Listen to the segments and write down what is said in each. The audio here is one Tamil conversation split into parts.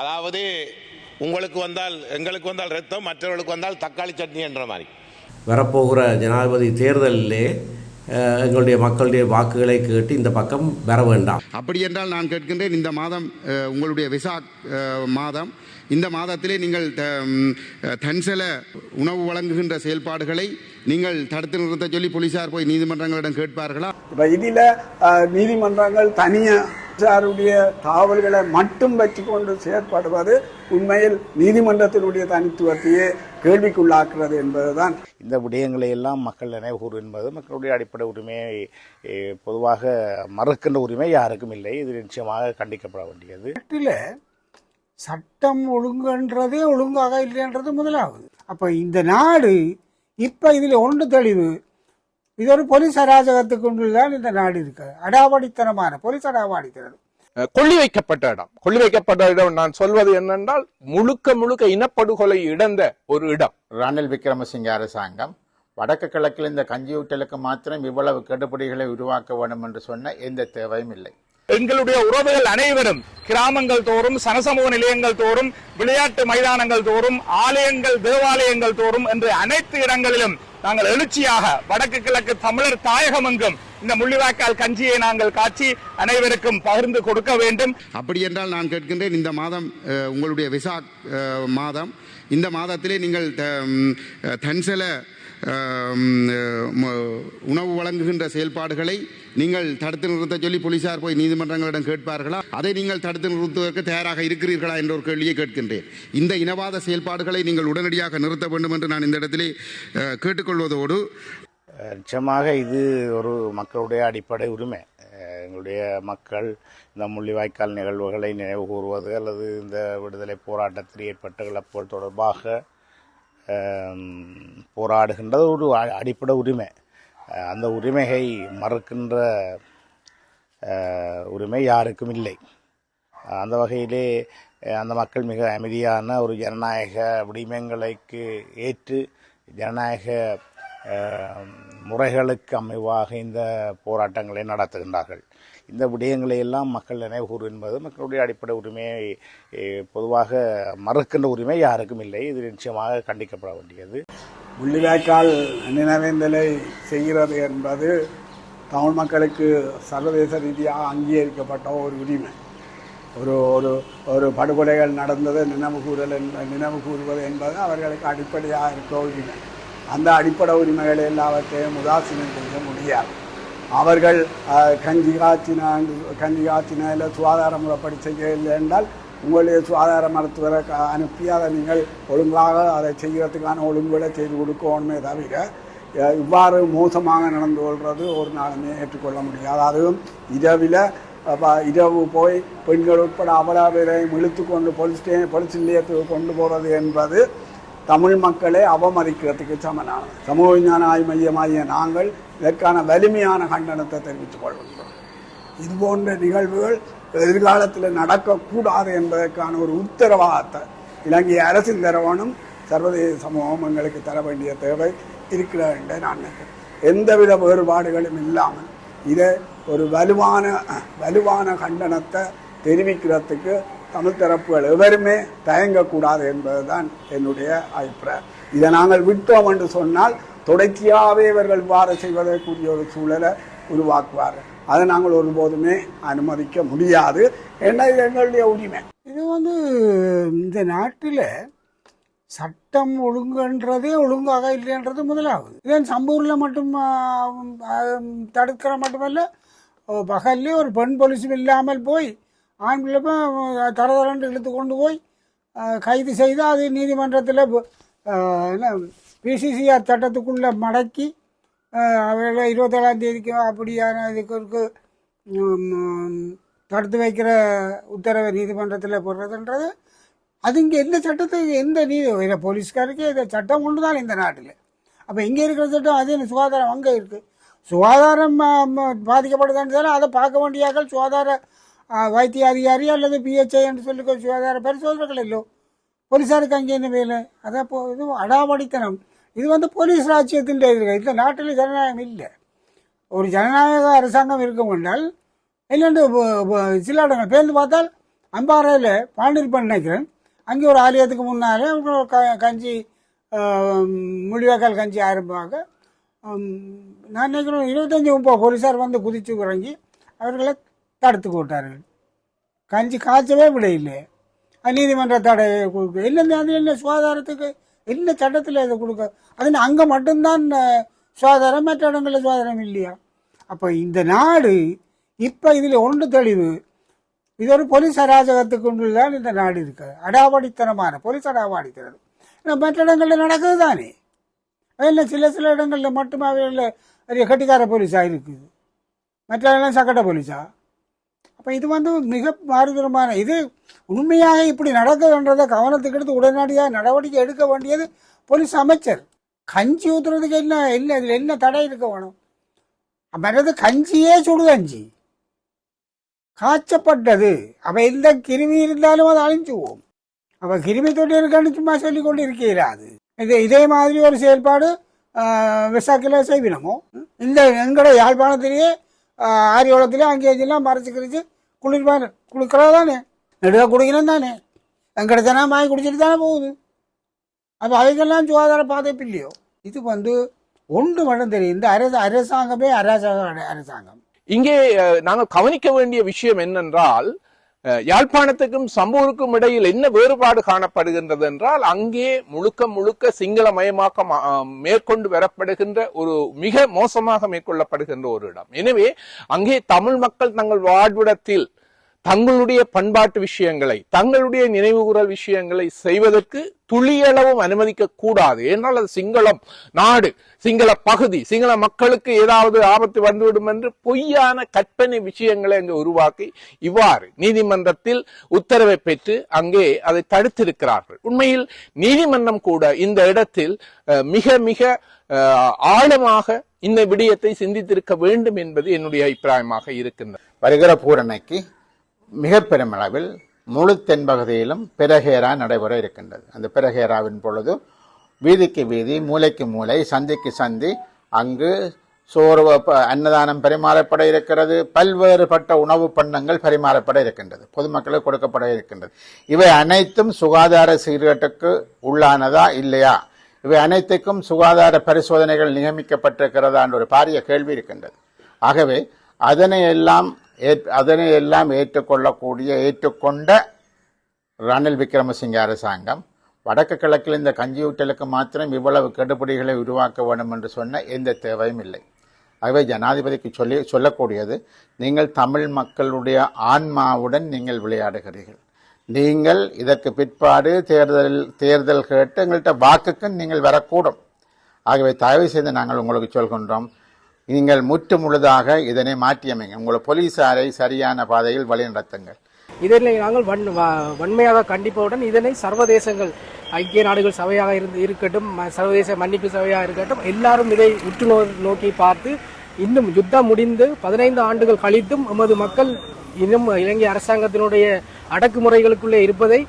அதாவது உங்களுக்கு வந்தால் எங்களுக்கு வந்தால் ரத்தம் மற்றவர்களுக்கு வந்தால் தக்காளி சட்னி என்ற மாதிரி. வரப்போகிற ஜனாதிபதி தேர்தலிலே எங்களுடைய மக்களுடைய வாக்குகளை கேட்டு இந்த பக்கம் வர வேண்டாம். அப்படி என்றால் நான் கேட்கின்றேன் இந்த மாதம் உங்களுடைய விசா மாதம் இந்த மாதத்திலே நீங்கள் தன்சல உணவு வழங்குகின்ற செயல்பாடுகளை நீங்கள் தடுத்து நிறுத்த சொல்லி போலீசார் போய் நீதிமன்றங்களிடம் கேட்பார்களா? இப்போ இதில் நீதிமன்றங்கள் தனியாருடைய தாவல்களை மட்டும் வச்சுக்கொண்டு செயற்படுவது உண்மையில் நீதிமன்றத்தினுடைய தனித்துவத்தையே கேள்விக்குள்ளாக்குறது என்பதுதான். இந்த விடயங்களை எல்லாம் மக்கள் நினைவுகூறு என்பது மக்களுடைய அடிப்படை உரிமையை பொதுவாக மறுக்கின்ற உரிமை யாருக்கும் இல்லை. இது நிச்சயமாக கண்டிக்கப்பட வேண்டியது. சட்டம் ஒழுங்குன்றதே ஒழுங்காக இல்லைன்றது முதலாவது. அப்போ இந்த நாடு இப்போ இதில் ஒன்று தெளிவு. இது ஒரு போலீஸ் அராஜகத்துக்கு தான் இந்த நாடு இருக்கு அடாவடித்தனமான போலீஸ் அடாவடித்தனம். கொள்ளி வைக்கப்பட்ட இடம். கொள்ளி வைக்கப்பட்ட இடம் நான் சொல்வது என்னென்றால் முழுக்க முழுக்க இனப்படுகொலை இடந்த ஒரு இடம். ரணில் விக்ரமசிங்க அரசாங்கம் வடக்கு கிழக்கில் இந்த கஞ்சியூட்டலுக்கு மாத்திரம் இவ்வளவு கெடுபிடிகளை உருவாக்க வேண்டும் என்று சொன்ன எந்த தேவையும் இல்லை. எங்களுடைய உறவுகள் அனைவரும் கிராமங்கள் தோறும் சனசமூக நிலையங்கள் தோறும் விளையாட்டு மைதானங்கள் தோறும் ஆலயங்கள் தேவாலயங்கள் தோறும் என்று அனைத்து இடங்களிலும் நாங்கள் எழுச்சியாக வடக்கு கிழக்கு தமிழர் தாயகம் எங்கும் இந்த முள்ளிவாய்க்கால் கஞ்சியை நாங்கள் காட்சி அனைவருக்கும் பகிர்ந்து கொடுக்க வேண்டும். அப்படி என்றால் நான் கேட்கின்றேன் இந்த மாதம் உங்களுடைய விசா மாதம். இந்த மாதத்திலே நீங்கள் த- தன்சல உணவு வழங்குகின்ற செயல்பாடுகளை நீங்கள் தடுத்து நிறுத்த சொல்லி போலீசார் போய் நீதிமன்றங்களிடம் கேட்பார்களா? அதை நீங்கள் தடுத்து நிறுத்துவதற்கு தயாராக இருக்கிறீர்களா என்ற ஒரு கேள்வியை கேட்கின்றேன். இந்த இனவாத செயல்பாடுகளை நீங்கள் உடனடியாக நிறுத்த வேண்டும் என்று நான் இந்த இடத்திலே கேட்டுக்கொள்வதோடு நிச்சயமாக இது ஒரு மக்களுடைய அடிப்படை உரிமை. எங்களுடைய மக்கள் இந்த முள்ளிவாய்க்கால் நிகழ்வுகளை நினைவு கூறுவது அல்லது இந்த விடுதலை போராட்டத்தில் ஏற்பட்ட இழப்புகள் தொடர்பாக போராடுகின்றது ஒரு அடிப்படை உரிமை. அந்த உரிமையை மறுக்கின்ற உரிமை யாருக்கும் இல்லை. அந்த வகையிலே அந்த மக்கள் மிக அமைதியான ஒரு ஜனநாயக உரிமைகளுக்கு ஏற்று ஜனநாயக முறைகளுக்கு அமைவாக இந்த போராட்டங்களை நடத்துகின்றார்கள். இந்த விடயங்களை எல்லாம் மக்கள் நினைவுகூறு என்பது மக்களுடைய அடிப்படை உரிமையை பொதுவாக மறுக்கின்ற உரிமை யாருக்கும் இல்லை. இது நிச்சயமாக கண்டிக்கப்பட வேண்டியது. முள்ளிவாய்க்கால் நினைவேந்தலை செய்கிறது என்பது தமிழ் மக்களுக்கு சர்வதேச ரீதியாக அங்கீகரிக்கப்பட்ட ஒரு உரிமை. ஒரு ஒரு ஒரு படுகொலைகள் நடந்தது நினைவு கூறல் என்ப- நினைவு கூறுவது என்பது அவர்களுக்கு அடிப்படையாக இருக்க உரிமை. அந்த அடிப்படை உரிமைகளை எல்லாவற்றையும் உதாசீனம் செய்ய முடியாது. அவர்கள் கஞ்சி காய்ச்சின கஞ்சி காய்ச்சின சுகாதார முறைப்படி செய்யவில்லை என்றால் உங்களுடைய சுகாதார மருத்துவரை க- அனுப்பி அதை நீங்கள் ஒழுங்காக அதை செய்கிறதுக்கான ஒழுங்குகளை செய்து கொடுக்கணுமே தவிர இவ்வாறு மோசமாக நடந்து கொள்வது ஒரு நாளுமே ஏற்றுக்கொள்ள முடியாது. அதுவும் இரவில் இரவு போய் பெண்கள் உட்பட அவ்வளவு பேரையும் இழுத்து கொண்டு பொலிஸ் பொலிஸ் நிலையத்துக்கு கொண்டு போகிறது என்பது தமிழ் மக்களை அவமதிக்கிறதுக்கு சமனானது சமூக விஞ்ஞான ஆய்வு மையமாகிய நாங்கள் இதற்கான வலிமையான கண்டனத்தை தெரிவித்துக் கொள்கின்றோம். இது போன்ற நிகழ்வுகள் எதிர்காலத்தில் நடக்கக்கூடாது என்பதற்கான ஒரு உத்தரவாதத்தை இலங்கை அரசின் தரவனும் சர்வதேச சமூகம் எங்களுக்கு தர வேண்டிய தேவை இருக்கிறது என்று நான் நினைக்கிறேன். எந்தவித வேறுபாடுகளும் இல்லாமல் இதை ஒரு வலுவான வலுவான கண்டனத்தை தெரிவிக்கிறதுக்கு தமிழ் தரப்புகள் எவருமே தயங்கக்கூடாது என்பதுதான் என்னுடைய அபிப்பிராயம். இதை நாங்கள் விட்டோம் என்று சொன்னால் தொடர்ச்சியாகவே இவர்கள் இவ்வாறு செய்வதற்குரிய ஒரு சூழலை உருவாக்குவார்கள் அதை நாங்கள் ஒருபோதுமே அனுமதிக்க முடியாது. ஏன்னா இது எங்களுடைய உரிமை? இது வந்து இந்த நாட்டில் சட்டம் ஒழுங்குன்றதே ஒழுங்காக இல்லைன்றது முதலாவது. இதன் சம்பூரில் மட்டும் தடுக்கிற மட்டுமல்ல பகல்லே ஒரு பெண் பொலிசும் இல்லாமல் போய் ஆண் பிள்ளைப்ப தரதரண்டு இழுத்து கொண்டு போய் கைது செய்து அது நீதிமன்றத்தில் என்ன பிசிசிஆர் சட்டத்துக்குள்ளே மடக்கி அவர்களை இருபத்தேழாம் தேதிக்கு அப்படியான இதுக்கு தடுத்து வைக்கிற உத்தரவை நீதிமன்றத்தில் போடுறதுன்றது அது இங்கே எந்த சட்டத்துக்கு எந்த நீதி இல்லை போலீஸ்காருக்கு இந்த சட்டம் ஒன்று தான் இந்த நாட்டில். அப்போ இங்கே இருக்கிற சட்டம் அது என்ன சுகாதாரம் அங்கே இருக்குது சுகாதாரம் பாதிக்கப்படுதுன்னு அதை பார்க்க வேண்டியாக்கள் சுகாதார வைத்திய அதிகாரி அல்லது பிஹெச்ஐ என்று சொல்லி சுகாதார பரிசோதனைகள் இல்லை. போலீஸாருக்கு அங்கே என்ன வேலை அதான் போ இது அடாவடித்தனம். இது வந்து போலீஸ் ராஜ்யத்தின் இது இந்த நாட்டில் ஜனநாயகம் இல்லை. ஒரு ஜனநாயக அரசாங்கம் இருக்கும் என்றால் இல்லைண்டு சில இடங்கள் பேருந்து பார்த்தால் அம்பாறையில் பாண்டிருப்பன் நினைக்கிறேன். அங்கே ஒரு ஆலயத்துக்கு முன்னாலே க- கஞ்சி முடிவேக்கால் முடிவாக்கால் கஞ்சி ஆரம்பமாக. நான் நினைக்கிறேன் இருபத்தஞ்சி முப்பது போலீஸார் வந்து குதிச்சு இறங்கி அவர்களை தடுத்து போட்டார்கள் கஞ்சி காய்ச்சவே விடையில்லை. நீதிமன்ற தடை கொடுக்க இல்லை அது என்ன சுகாதாரத்துக்கு என்ன சட்டத்தில் இதை கொடுக்க? அது அங்கே மட்டும்தான் சுகாதாரம் மற்ற இடங்களில் சுகாதாரம் இல்லையா? அப்போ இந்த நாடு இப்போ இதில் ஒன்று தெளிவு. இது ஒரு போலீஸ் அராஜகத்துக்குள்ள தான் இந்த நாடு இருக்குது அடாவடித்தனமான போலீஸ் அடாவடித்தனம். ஏன்னா மற்ற இடங்களில் நடக்குது தானே. இல்லை சில சில இடங்களில் மட்டுமே கட்டிக்கார போலீஸாக இருக்குது? மற்ற இடம் சக்கட்ட போலீஸா? அப்போ இது வந்து மிக மாறுதரமான இது உண்மையாக இப்படி நடக்குதுன்றதை கவனத்துக்கு எடுத்து உடனடியாக நடவடிக்கை எடுக்க வேண்டியது போலீஸ் அமைச்சர். கஞ்சி ஊற்றுறதுக்கு என்ன என்ன இதில் என்ன தடை இருக்க வேணும்? மற்றது கஞ்சியே சுடு கஞ்சி. காய்ச்சப்பட்டது. அப்போ எந்த கிருமி இருந்தாலும் அதை அழிஞ்சுவோம். அப்போ கிருமி தொட்டி இருக்கான்னு சும்மா சொல்லி கொண்டு இருக்கிறாது இது இதே மாதிரி ஒரு செயல்பாடு விசாக்கில் செய்வினமோ? இந்த எங்களோட யாழ்ப்பாணத்திலேயே ஆஹ், ஆரியோளத்திலே அங்கேயெல்லாம் மறைச்சு கிழிச்சு குளிர்பான குளிக்கிறதா தானே நெடுக குடிக்கணும் தானே எங்கிட்ட ஜனம் வாங்கி குடிச்சிட்டு தானே போகுது. அப்போ அதுக்கெல்லாம் சுகாதார பாதிப்பு இல்லையோ? இது வந்து ஒன்று மட்டும் தெரியும் இந்த அரசு அரசாங்கமே அரசாங்க அரசாங்கம். இங்கே நாங்கள் கவனிக்க வேண்டிய விஷயம் என்னென்றால் யாழ்ப்பாணத்துக்கும் சம்பூருக்கும் இடையில் என்ன வேறுபாடு காணப்படுகின்றது என்றால் அங்கே முழுக்க முழுக்க சிங்களமயமாக்கம் அஹ், மேற்கொண்டு வரப்படுகின்ற ஒரு மிக மோசமாக மேற்கொள்ளப்படுகின்ற ஒரு இடம். எனவே அங்கே தமிழ் மக்கள் தங்கள் வாழ்விடத்தில் தங்களுடைய பண்பாட்டு விஷயங்களை தங்களுடைய நினைவுகூரல் விஷயங்களை செய்வதற்கு துளியளவும் அனுமதிக்க கூடாது. ஏனால் அது சிங்களம் நாடு சிங்கள பகுதி சிங்கள மக்களுக்கு ஏதாவது ஆபத்து வந்துவிடும் என்று பொய்யான கற்பனை விஷயங்களை அங்கு உருவாக்கி இவ்வாறு நீதிமன்றத்தில் உத்தரவை பெற்று அங்கே அதை தடுத்திருக்கிறார்கள். உண்மையில் நீதிமன்றம் கூட இந்த இடத்தில் மிக மிக ஆழமாக இந்த விடயத்தை சிந்தித்திருக்க வேண்டும் என்பது என்னுடைய அபிப்பிராயமாக இருக்கின்றது. வருகிற பூரணைக்கு மிக பெருமளவில் முழு தென்பகுதியிலும் பிரகேரா நடைபெற இருக்கின்றது. அந்த பிரகேராவின் பொழுது வீதிக்கு வீதி மூலைக்கு மூலை சந்திக்கு சந்தி அங்கு சோறு ப- அன்னதானம் பரிமாறப்பட இருக்கிறது. பல்வேறுபட்ட உணவு பண்டங்கள் பரிமாறப்பட இருக்கின்றது. பொதுமக்களுக்கு கொடுக்கப்பட இருக்கின்றது. இவை அனைத்தும் சுகாதார சீர்கேட்டுக்கு உள்ளானதா இல்லையா? இவை அனைத்துக்கும் சுகாதார பரிசோதனைகள் நியமிக்கப்பட்டிருக்கிறதா என்ற ஒரு பாரிய கேள்வி இருக்கின்றது. ஆகவே அதனை எல்லாம் அதனை எல்லாம் ஏற்றுக்கொள்ளக்கூடிய ஏற்றுக்கொண்ட ரணில் விக்ரமசிங்க அரசாங்கம் வடக்கு கிழக்கில் இந்த கஞ்சியூட்டலுக்கு மாத்திரம் இவ்வளவு கெடுபிடிகளை உருவாக்க வேண்டும் என்று சொன்ன எந்த தேவையும் இல்லை. ஆகவே ஜனாதிபதிக்கு சொல்லி சொல்லக்கூடியது நீங்கள் தமிழ் மக்களுடைய ஆன்மாவுடன் நீங்கள் விளையாடுகிறீர்கள். நீங்கள் இதற்கு பிற்பாடு தேர்தல் தேர்தல் கேட்டு எங்கள்கிட்ட வாக்குக்கு நீங்கள் வரக்கூடும். ஆகவே தயவு செய்து நாங்கள் உங்களுக்கு சொல்கின்றோம் நீங்கள் முற்று முழுதாக இதனை மாற்றியமைங்க. உங்கள் போலீசாரை சரியான பாதையில் வழிநடத்துங்கள் இதனை நாங்கள் வன் வ- வன்மையாக கண்டிப்பவுடன் இதனை சர்வதேசங்கள் ஐக்கிய நாடுகள் சபையாக இருந்து இருக்கட்டும் சர்வதேச மன்னிப்பு சபையாக இருக்கட்டும் எல்லாரும் இதை உற்று நோ நோக்கி பார்த்து இன்னும் யுத்தம் முடிந்து பதினைந்து ஆண்டுகள் கழித்தும் எமது மக்கள் இன்னும் இலங்கை அரசாங்கத்தினுடைய அடக்குமுறைகளுக்குள்ளே இருப்பதை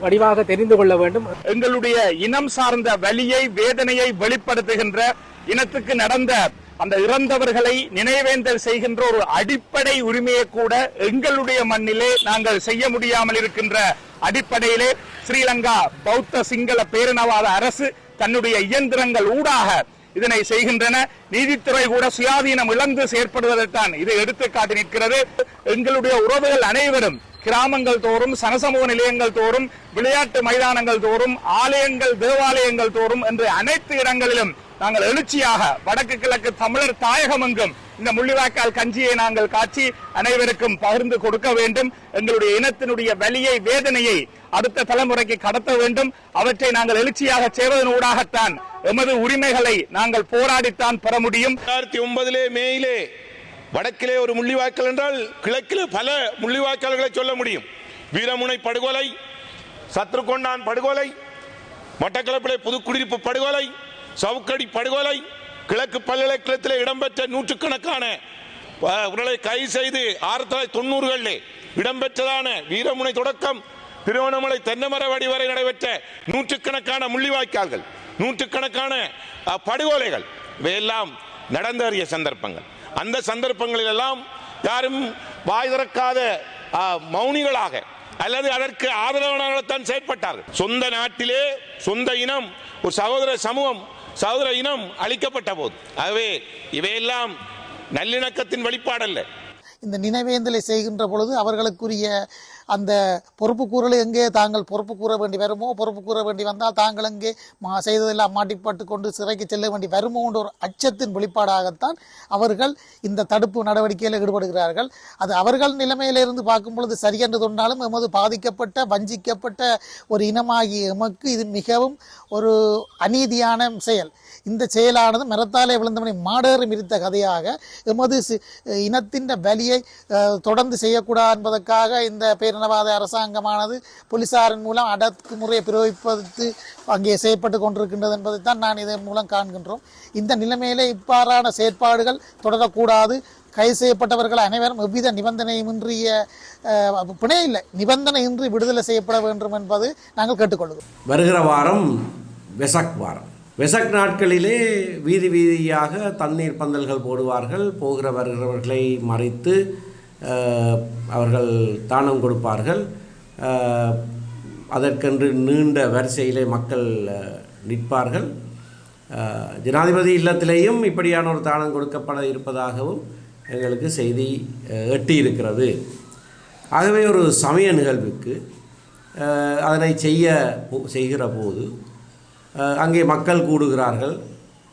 வடிவாக தெரிந்து கொள்ள வேண்டும். எங்களுடைய இனம் சார்ந்த வலியை வேதனையை வெளிப்படுத்துகின்ற இனத்துக்கு நடந்த அந்த இறந்தவர்களை நினைவேந்தல் செய்கின்ற ஒரு அடிப்படை உரிமையை கூட எங்களுடைய மண்ணிலே நாங்கள் செய்ய முடியாமல் இருக்கின்ற அடிப்படையிலே ஸ்ரீலங்கா பௌத்த சிங்கள பேரினவாத அரசு தன்னுடைய இயந்திரங்கள் ஊடாக இதனை செய்கின்றன. நீதித்துறை கூட சுயாதீனம் இழந்து செயற்படுவதைத்தான் இது எடுத்துக்காட்டி நிற்கிறது. எங்களுடைய உறவுகள் அனைவரும் கிராமங்கள் தோறும் சனசமூக நிலையங்கள் தோறும் விளையாட்டு மைதானங்கள் தோறும் ஆலயங்கள் தேவாலயங்கள் தோறும் என்று அனைத்து இடங்களிலும் நாங்கள் எழுச்சியாக வடக்கு கிழக்கு தமிழர் தாயகம் எங்கும் இந்த முள்ளிவாய்க்கால் கஞ்சியை நாங்கள் காட்சி அனைவருக்கும் பகிர்ந்து கொடுக்க வேண்டும். எங்களுடைய இனத்தினுடைய வலியை வேதனையை அடுத்த தலைமுறைக்கு கடத்த வேண்டும். அவற்றை நாங்கள் எழுச்சியாக செய்வதன் ஊடாகத்தான் எமது உரிமைகளை நாங்கள் போராடித்தான் பெற முடியும். ரெண்டாயிரத்தி ஒன்பதிலே மேயிலே வடக்கிலே ஒரு முள்ளிவாய்க்கால் என்றால் கிழக்கிலே பல முள்ளிவாய்க்கால்களை சொல்ல முடியும். வீரமுனை படுகொலை சத்ருகொண்டான் படுகொலை மட்டக்களப்பிலே புதுக்குடியிருப்பு படுகொலை சவுக்கடி படுகொலை கிழக்கு பல்கலைக்கழகத்தில் இடம்பெற்ற நூற்றுக்கணக்கான உடலை கைது செய்து ஆயிரத்தி தொள்ளாயிரத்தி தொண்ணூறுகளில் இடம்பெற்றதான வீரமுனை தொடக்கம் திருவண்ணாமலை தென்னமரவடி வரை நடைபெற்ற நூற்றுக்கணக்கான முள்ளிவாய்க்கால்கள் நூற்றுக்கணக்கான படுகொலைகள் இவையெல்லாம் நடந்தறிய சந்தர்ப்பங்கள். அந்த சந்தர்ப்பங்களில் எல்லாம் யாரும் வாய் திறக்காத மௌனிகளாக அல்லது அதற்கு ஆதரவானவர்கள்தான் செயற்பட்டார்கள். சொந்த நாட்டிலே சொந்த இனம் ஒரு சகோதர சமூகம் சகோதர இனம் அளிக்கப்பட்ட போது. ஆகவே இவையெல்லாம் நல்லிணக்கத்தின் வெளிப்பாடல்ல இந்த நினைவேந்தலை செய்கின்ற பொழுது அவர்களுக்குரிய அந்த பொறுப்பு கூறலை எங்கே? தாங்கள் பொறுப்பு கூற வேண்டி வருமோ? பொறுப்பு கூற வேண்டி வந்தால் தாங்கள் எங்கே மா செய்ததெல்லாம் மாட்டிப்பட்டு கொண்டு சிறைக்கு செல்ல வேண்டி வருமோ என்ற ஒரு அச்சத்தின் வெளிப்பாடாகத்தான் அவர்கள் இந்த தடுப்பு நடவடிக்கையில் ஈடுபடுகிறார்கள். அது அவர்கள் நிலைமையிலிருந்து பார்க்கும் பொழுது சரியென்று தொண்டாலும் எமது பாதிக்கப்பட்ட வஞ்சிக்கப்பட்ட ஒரு இனமாகிய எமக்கு இது மிகவும் ஒரு அநீதியான செயல். இந்த செயலானது மரத்தாலே விழுந்தவனை மாடேறி மிரித்த கதையாக எமது இனத்தின் வலியை அஹ், தொடர்ந்து செய்யக்கூடாது என்பதற்காக இந்த பேரினவாத அரசாங்கமானது போலீசாரின் மூலம் அடக்குமுறையை பிரயோகிப்பது அங்கே செயற்பட்டு கொண்டிருக்கின்றது என்பதைத்தான் நான் இதன் மூலம் காண்கின்றோம். இந்த நிலைமையிலே இவ்வாறான செயற்பாடுகள் தொடரக்கூடாது. கைது செய்யப்பட்டவர்கள் அனைவரும் எவ்வித நிபந்தனையுமின்றிய அஹ், பிணை இல்லை. நிபந்தனையின்றி விடுதலை செய்யப்பட வேண்டும் என்பது நாங்கள் கேட்டுக்கொள்கிறோம். வருகிற வாரம் வெசக் வாரம். வெசக் நாட்களிலே வீதி வீதியாக தண்ணீர் பந்தல்கள் போடுவார்கள். போகிற வருகிறவர்களை மறைத்து அவர்கள் தானம் கொடுப்பார்கள். அதற்கென்று நீண்ட வரிசையிலே மக்கள் நிற்பார்கள். ஜனாதிபதி இல்லத்திலேயும் இப்படியான ஒரு தானம் கொடுக்கப்பட இருப்பதாகவும் எங்களுக்கு செய்தி எட்டியிருக்கிறது. ஆகவே ஒரு சமய நிகழ்வுக்கு அதனை செய்ய போ- செய்கிற போது அங்கே மக்கள் கூடுகிறார்கள்.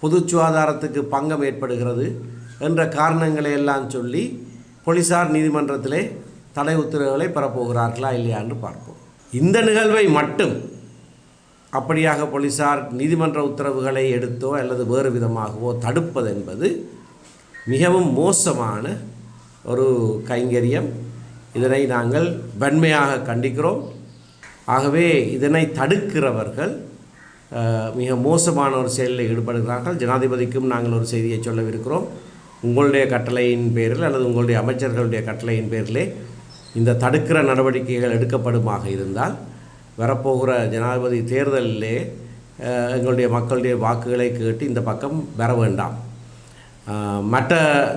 பொது சுகாதாரத்துக்கு பங்கம் ஏற்படுகிறது என்ற காரணங்களை எல்லாம் சொல்லி போலீசார் நீதிமன்றத்திலே தடை உத்தரவுகளை பெறப்போகிறார்களா இல்லையா என்று பார்ப்போம். இந்த நிகழ்வை மட்டும் அப்படியாக போலீசார் நீதிமன்ற உத்தரவுகளை எடுத்தோ அல்லது வேறு விதமாகவோ தடுப்பது என்பது மிகவும் மோசமான ஒரு கைங்கரியம். இதனை நாங்கள் வன்மையாக கண்டிக்கிறோம். ஆகவே இதனை தடுக்கிறவர்கள் மிக மோசமான ஒரு செயலில் ஈடுபடுகிறார்கள். ஜனாதிபதிக்கும் நாங்கள் ஒரு செய்தியை சொல்லவிருக்கிறோம். உங்களுடைய கட்டளையின் பேரில் அல்லது உங்களுடைய அமைச்சர்களுடைய கட்டளையின் பேரிலே இந்த தடுக்கிற நடவடிக்கைகள் எடுக்கப்படுமாக இருந்தால் வரப்போகிற ஜனாதிபதி தேர்தலிலே எங்களுடைய மக்களுடைய வாக்குகளை கேட்டு இந்த பக்கம் வர வேண்டாம். மற்ற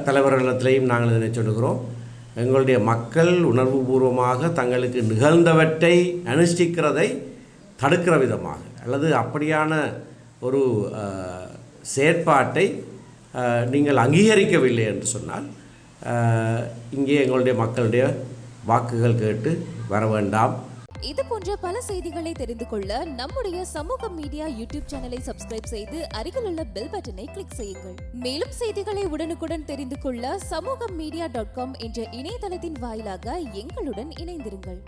தலைவர்களிடத்திலையும் நாங்கள் இதனை சொல்லுகிறோம். எங்களுடைய மக்கள் உணர்வுபூர்வமாக தங்களுக்கு நிகழ்ந்தவற்றை அனுஷ்டிக்கிறதை தடுக்கிற விதமாக அல்லது அப்படியான ஒரு செயற்பாட்டை நீங்கள் அங்கீகரிக்கவில்லை என்று சொன்னால் இங்கே எங்களுடைய மக்களுடைய வாக்குகள் கேட்டு வர வேண்டாம். இது போன்ற பல செய்திகளை தெரிந்து கொள்ள நம்முடைய சமூக மீடியா யூடியூப் சேனலை சப்ஸ்கிரைப் செய்து அருகில் உள்ள பெல் பட்டனை கிளிக் செய்யுங்கள். மேலும் செய்திகளை உடனுக்குடன் தெரிந்து கொள்ள சமூக மீடியா டாட் காம் என்ற இணையதளத்தின் வாயிலாக எங்களுடன் இணைந்திருங்கள்.